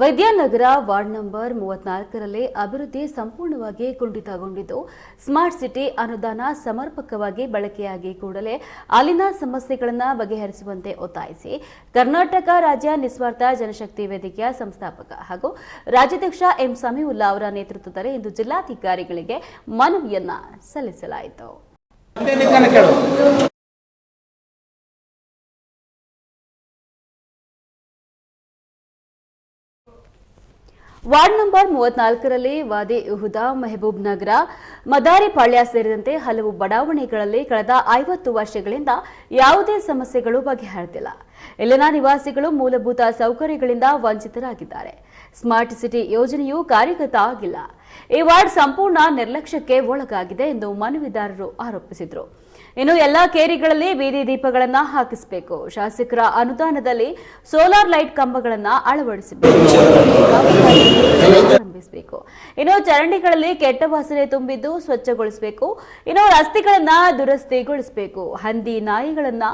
ವೈದ್ಯನಗರ ward number ಮೂವತ್ನಾಲ್ಕರಲ್ಲಿ ಅಭಿವೃದ್ಧಿ ಸಂಪೂರ್ಣವಾಗಿ ಕುಂಠಿತಗೊಂಡಿದ್ದು, ಸ್ಮಾರ್ಟ್ ಸಿಟಿ ಅನುದಾನ ಸಮರ್ಪಕವಾಗಿ ಬಳಕೆಯಾಗಿ ಕೂಡಲೇ ಅಲ್ಲಿನ ಸಮಸ್ಯೆಗಳನ್ನು ಬಗೆಹರಿಸುವಂತೆ ಒತ್ತಾಯಿಸಿ, ಕರ್ನಾಟಕ ರಾಜ್ಯ ನಿಸ್ವಾರ್ಥ ಜನಶಕ್ತಿ ವೇದಿಕೆಯ ಸಂಸ್ಥಾಪಕ ಹಾಗೂ ರಾಜ್ಯಾಧ್ಯಕ್ಷ ಎಂ ಸಮೀವುಲ್ಲಾ ಅವರ ನೇತೃತ್ವದಲ್ಲಿ ಇಂದು ಜಿಲ್ಲಾಧಿಕಾರಿಗಳಿಗೆ ಮನವಿಯನ್ನ ಸಲ್ಲಿಸಲಾಯಿತು. ವಾರ್ಡ್ ನಂಬರ್ ಮೂವತ್ನಾಲ್ಕರಲ್ಲಿ ವಾದಿ ಉಹುದಾ ಮೆಹಬೂಬ್ ನಗರ ಮದಾರಿಪಾಳ್ಯ ಸೇರಿದಂತೆ ಹಲವು ಬಡಾವಣೆಗಳಲ್ಲಿ ಕಳೆದ ಐವತ್ತು ವರ್ಷಗಳಿಂದ ಯಾವುದೇ ಸಮಸ್ಯೆಗಳು ಬಗೆಹರಿದಿಲ್ಲ. ಇಲ್ಲಿನ ನಿವಾಸಿಗಳು ಮೂಲಭೂತ ಸೌಕರ್ಯಗಳಿಂದ ವಂಚಿತರಾಗಿದ್ದಾರೆ. ಸ್ಮಾರ್ಟ್ ಸಿಟಿ ಯೋಜನೆಯು ಕಾರ್ಯಗತ ಆಗಿಲ್ಲ. ಈ ವಾರ್ಡ್ ಸಂಪೂರ್ಣ ನಿರ್ಲಕ್ಷ್ಯಕ್ಕೆ ಒಳಗಾಗಿದೆ ಎಂದು ಮನವಿದಾರರು ಆರೋಪಿಸಿದರು. ಇನ್ನು ಎಲ್ಲಾ ಕೇರಿಗಳಲ್ಲಿ ಬೀದಿ ದೀಪಗಳನ್ನು ಹಾಕಿಸಬೇಕು. ಶಾಸಕರ ಅನುದಾನದಲ್ಲಿ ಸೋಲಾರ್ ಲೈಟ್ ಕಂಬಗಳನ್ನು ಅಳವಡಿಸಬೇಕು. ಇನ್ನು ಚರಂಡಿಗಳಲ್ಲಿ ಕೆಟ್ಟ ವಾಸನೆ ತುಂಬಿದ್ದು ಸ್ವಚ್ಛಗೊಳಿಸಬೇಕು. ಇನ್ನು ರಸ್ತೆಗಳನ್ನ ದುರಸ್ತಿಗೊಳಿಸಬೇಕು. ಹಂದಿ ನಾಯಿಗಳನ್ನ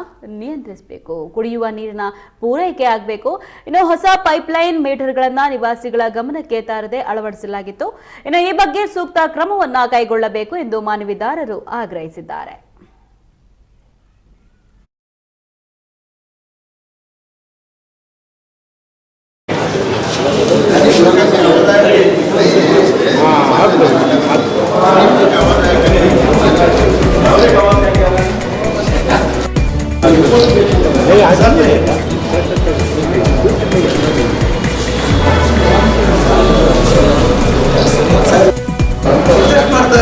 ನಿಯಂತ್ರಿಸಬೇಕು. ಕುಡಿಯುವ ನೀರಿನ ಪೂರೈಕೆ ಆಗಬೇಕು. ಇನ್ನು ಹೊಸ ಪೈಪ್ಲೈನ್ ಮೀಟರ್ಗಳನ್ನ ನಿವಾಸಿಗಳ ಗಮನಕ್ಕೆ ತಾರದೆ ಅಳವಡಿಸಲಾಗಿತ್ತು. ಇನ್ನು ಈ ಬಗ್ಗೆ ಸೂಕ್ತ ಕ್ರಮವನ್ನ ಕೈಗೊಳ್ಳಬೇಕು ಎಂದು ಮನವಿದಾರರು ಆಗ್ರಹಿಸಿದ್ದಾರೆ. ಸರ್ ಬಿಡಿ ಮತ್ತೆ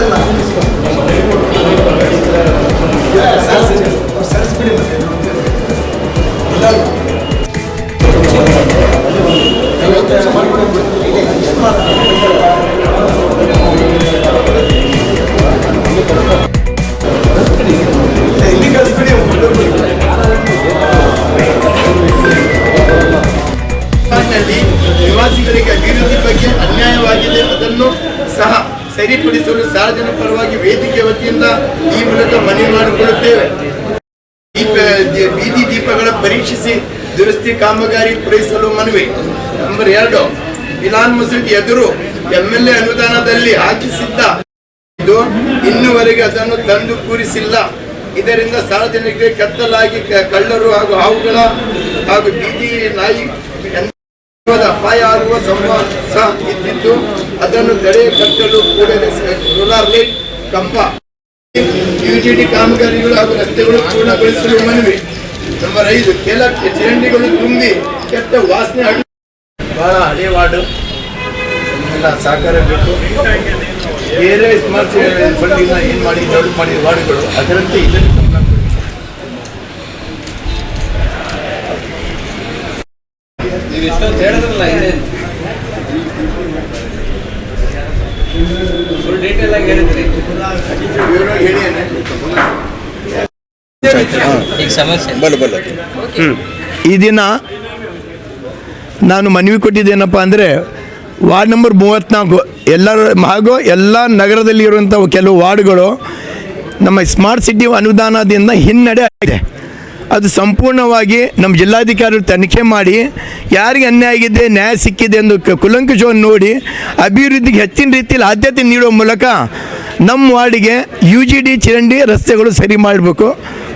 ಎಲ್ಲರೂ ನಲ್ಲಿ ನಿವಾಸಿಗಳಿಗೆ ಅಭಿವೃದ್ಧಿ ಬಗ್ಗೆ ಅನ್ಯಾಯವಾಗಿದೆ, ಅದನ್ನು ಸಹ ಸರಿಪಡಿಸಲು ಸಾರ್ವಜನಿಕ ಪರವಾಗಿ ವೇದಿಕೆ ವತಿಯಿಂದ ಈ ಮೂಲಕ ಮನವಿ ಮಾಡಿಕೊಳ್ಳುತ್ತೇವೆ. ಬೀದಿ ದೀಪಗಳ ಪರೀಕ್ಷಿಸಿ ದುರಸ್ತಿ ಕಾಮಗಾರಿ ಪೂರೈಸಲು ಮನವಿ. ನಂಬರ್ ಎರಡು ಇಲಾನ್ ಮಸೀದಿ ಎದುರು ಎಂಎಲ್ಎ ಅನುದಾನದಲ್ಲಿ ಹಾಕಿಸಿದ್ದ. ಇದು ಇನ್ನುವರೆಗೆ ಅದನ್ನು ತಂದು ಕೂರಿಸಿಲ್ಲ. ಇದರಿಂದ ಸಾರ್ವಜನಿಕರಿಗೆ ಕತ್ತಲಾಗಿ ಕಳ್ಳರು ಹಾಗೂ ಹಾವುಗಳ ಹಾಗೂ ಬೀದಿ ನಾಯಿ ಅಪಾಯ ಆಗುವ ಸಹ ಇದ್ದಿದ್ದು ಅದನ್ನು ತಡೆ ಕಟ್ಟಲು ಕೂಡಲೇ ಸೋಲಾರ್ ಲೈಟ್ ಕಂಪ ಯುಜಿಡಿ ಕಾಮಗಾರಿಗಳು ಹಾಗೂ ರಸ್ತೆಗಳು ಪೂರ್ಣಗೊಳಿಸಲು ಮನವಿ. ನಂಬರ್ ಐದು, ಕೆಲ ಚರಂಡಿಗಳು ತುಂಬಿ ಕೆಟ್ಟ ವಾಸನೆ ಆಗಿ ಬಹಳ ಹಳೆ ವಾರ್ಡು. ಎಲ್ಲ ಸಹಕಾರ ಬೇಕು. ಬೇರೆ ಸ್ಮಾರ್ಟ್ ಫಂಡಿನ ಏನು ಮಾಡಿ ಡೆವಲಪ್ ಮಾಡಿದ ವಾರ್ಡ್ಗಳು. ಅದರಂತೆ ಇದನ್ನು ಈ ದಿನ ನಾನು ಮನವಿ ಕೊಟ್ಟಿದ್ದೇನಪ್ಪ ಅಂದರೆ ವಾರ್ಡ್ ನಂಬರ್ ಮೂವತ್ತ್ನಾಲ್ಕು ಎಲ್ಲರ ಹಾಗೂ ಎಲ್ಲ ನಗರದಲ್ಲಿ ಇರುವಂಥ ಕೆಲವು ವಾರ್ಡ್ಗಳು ನಮ್ಮ ಸ್ಮಾರ್ಟ್ ಸಿಟಿ ಅನುದಾನದಿಂದ ಹಿನ್ನಡೆ ಆಗಿದೆ. ಅದು ಸಂಪೂರ್ಣವಾಗಿ ನಮ್ಮ ಜಿಲ್ಲಾಧಿಕಾರಿಗಳು ತನಿಖೆ ಮಾಡಿ ಯಾರಿಗೆ ಅನ್ಯಾಯ ಆಗಿದೆ ನ್ಯಾಯ ಸಿಕ್ಕಿದೆ ಎಂದು ಕ- ಕುಲಂಕುಷವನ್ನು ನೋಡಿ ಅಭಿವೃದ್ಧಿಗೆ ಹೆಚ್ಚಿನ ರೀತಿಯಲ್ಲಿ ಆದ್ಯತೆ ನೀಡುವ ಮೂಲಕ ನಮ್ಮ ವಾರ್ಡಿಗೆ ಯು ಜಿ ಡಿ ಚರಂಡಿ ರಸ್ತೆಗಳು ಸರಿ ಮಾಡಬೇಕು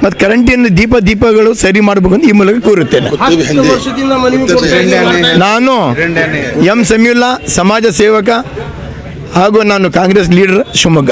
ಮತ್ತು ಕರೆಂಟಿನ ದೀಪ ದೀಪಗಳು ಸರಿ ಮಾಡಬೇಕು ಅಂತ ಈ ಮೂಲಕ ಕೋರುತ್ತೇನೆ. ನಾನು ಎಂ ಸಮ್ಯುಲ್ಲಾ ಸಮಾಜ ಸೇವಕ ಹಾಗೂ ನಾನು ಕಾಂಗ್ರೆಸ್ ಲೀಡರ್ ಶಿವಮೊಗ್ಗ.